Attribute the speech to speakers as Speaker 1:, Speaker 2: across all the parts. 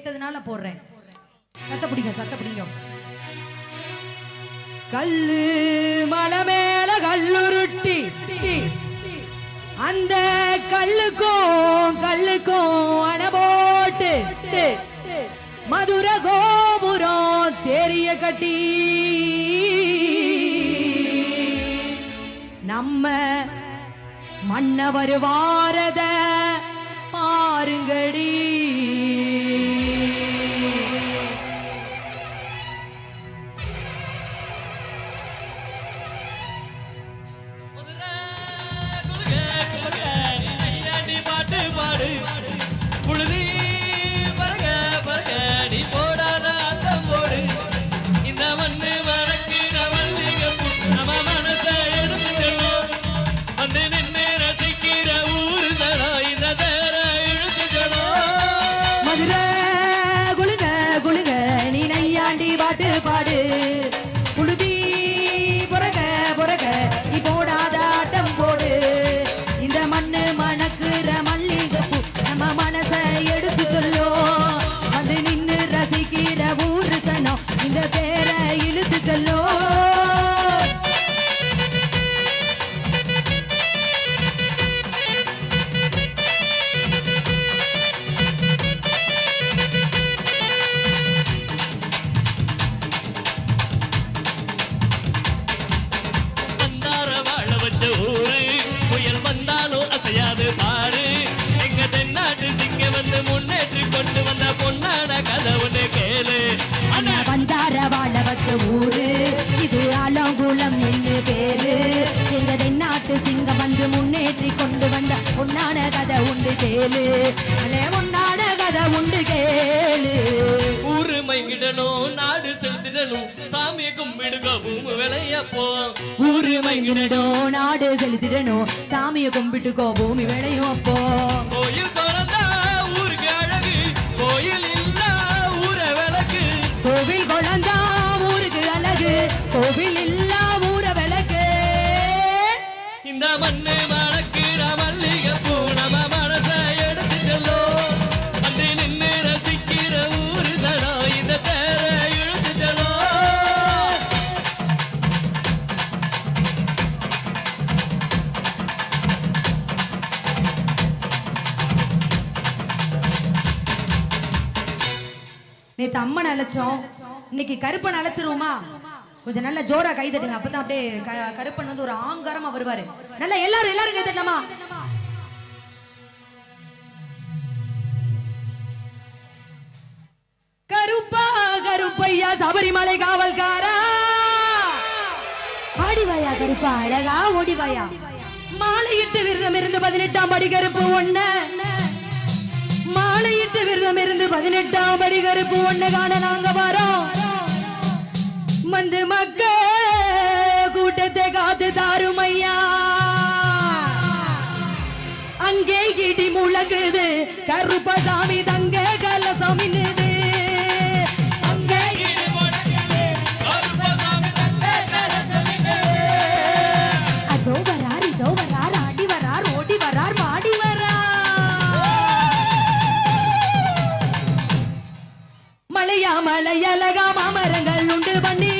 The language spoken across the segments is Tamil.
Speaker 1: கேட்டதுனால போடுறேன். சத்த பிடிங்க சத்த பிடிங்க. கல்லு மலை மேல கல்லுருட்டி. அந்த கல்லுக்கும் கல்லுக்கும் அணபோட்டு மதுர கோபுரம் தெரிய கட்டி. நம்ம மன்னவர் வாரத பாருங்கடி.
Speaker 2: கேளு.
Speaker 1: அலே உன்னான கதை உண்டு கேளு.
Speaker 2: ஊரு மைங்கிடணும் நாடு செலுத்திடணும். சாமியை கும்பிடுங்க பூமி விளையப்போ
Speaker 1: ஊரு மங்கினடும் நாடு செலுத்திடணும். சாமியை கும்பிட்டுக்கோ பூமி விளையும் அப்போ.
Speaker 2: கோயில்
Speaker 1: நேத்து அம்மன் அழைச்சோம். இன்னைக்கு கருப்பன் அழைச்சிருவோமா? கொஞ்சம் நல்லா ஜோரா கை தட்டுங்க. அப்பதான் அப்படியே கருப்பன் வந்து ஒரு ஆங்காரமா வருவாரு. நல்லா எல்லாரும் எல்லாரும் கை தட்டலாமா கருப்பா கருப்பையா சபரிமலை காவல்காரா. ஆடிவாயா கருப்பா அழகா ஓடிவாயா. மாலையிட்டு விரதம் இருந்து பதினெட்டாம் படி கருப்பு ஒண்ணு. மாலையிட்டு விரதம் இருந்து பதினெட்டாம் படி கருப்பு ஒண்ணு காண நாங்க வரோம். வந்து மக்க கூட்டத்தை காத்து தாரும் ஐயா. அங்கே இடி முழங்குது கருப்பசாமி தங்க மலையழகா மாமரங்கள் உண்டு பண்ணி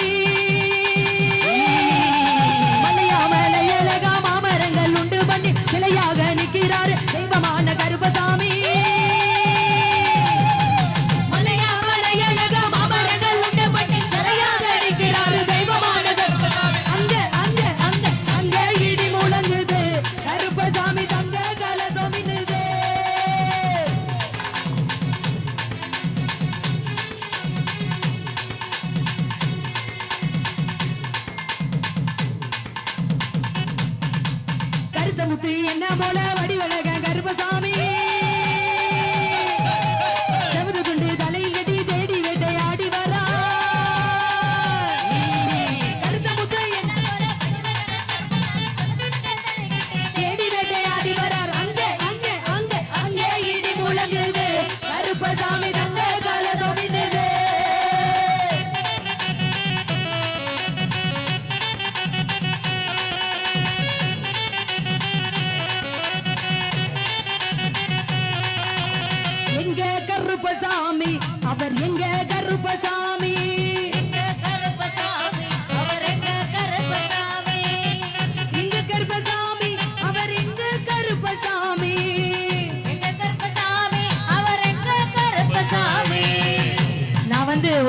Speaker 1: அவர் எங்க கருப்பசாமி?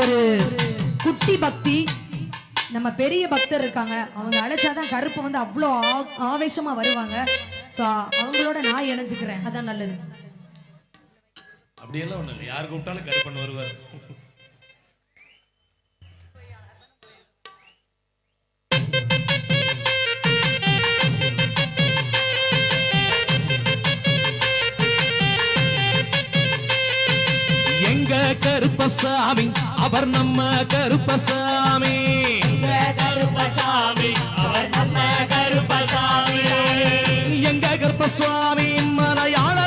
Speaker 1: ஒரு குட்டி பக்தி. நம்ம பெரிய பக்தர் இருக்காங்க. அவங்க அழைச்சாதான் கருப்பு வந்து அவ்வளோ ஆவேசமா வருவாங்க. ஸோ அவங்களோட நான் இணைஞ்சுக்கிறேன். அதான் நல்லது.
Speaker 2: அப்படியெல்லாம் ஒன்றும் இல்லை. யார் கூப்பிட்டாலும் கருப்பன் வருவார்.
Speaker 3: எங்க கருப்பசாமி அவர் நம்ம கருப்பசாமி.
Speaker 2: கருப்பசாமி அவர் நம்ம கருப்பசாமி.
Speaker 3: எங்க கருப்பசுவாமி மலையாள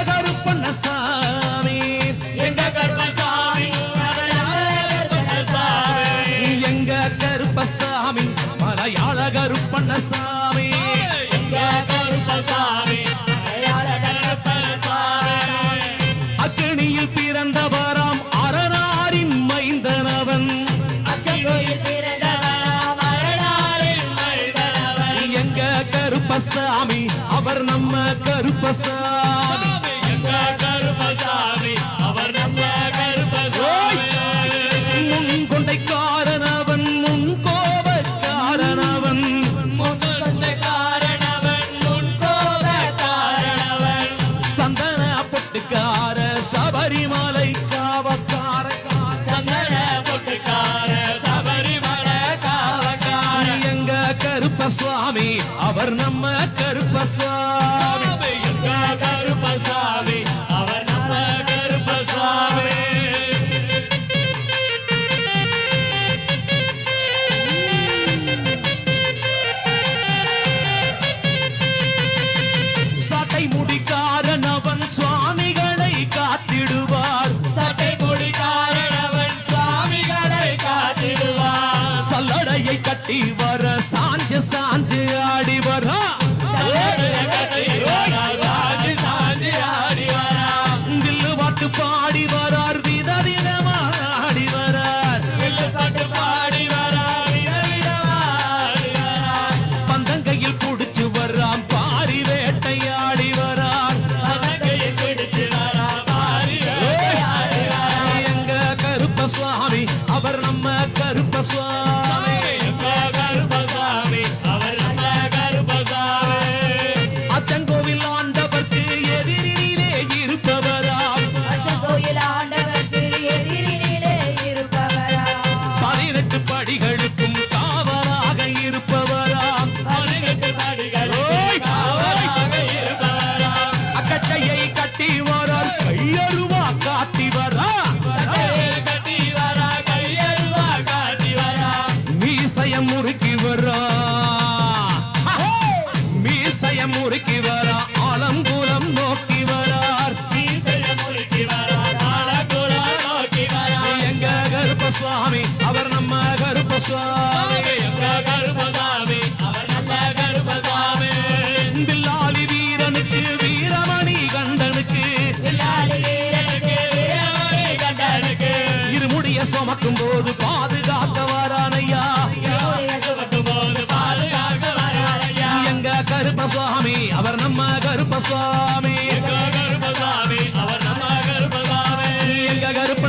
Speaker 2: கருப்பசாமி. கருப்பசாமி.
Speaker 3: அச்சனியில் பிறந்தவராம் அரணாரின் மைந்தனவன். எங்க கருப்பசாமி? அவர் நம்ம கருப்பசாமி. Gracias.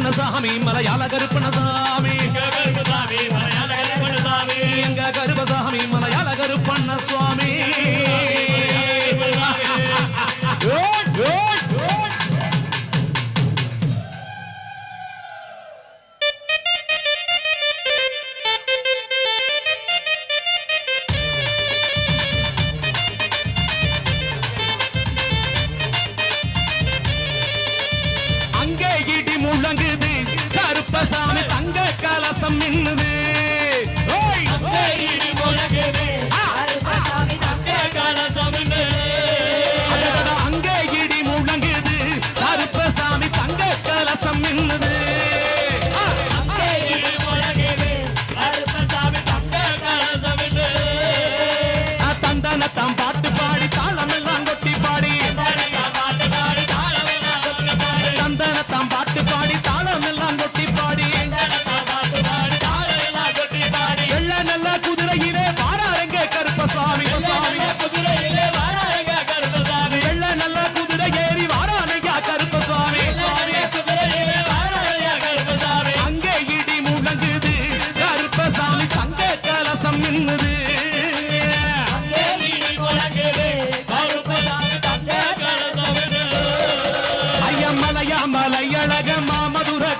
Speaker 3: கருப்பணசாமி மலையாள
Speaker 2: கருப்பணசாமி கருப்பசாமி
Speaker 3: தங்க கலசம் மின்னுது.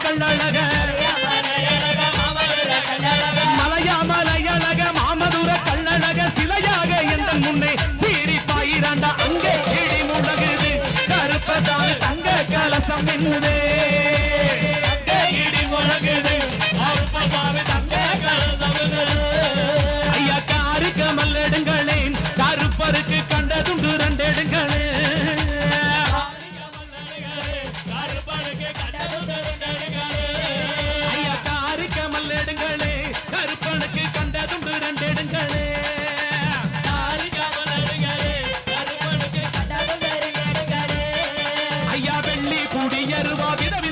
Speaker 3: கள்ளழக 别的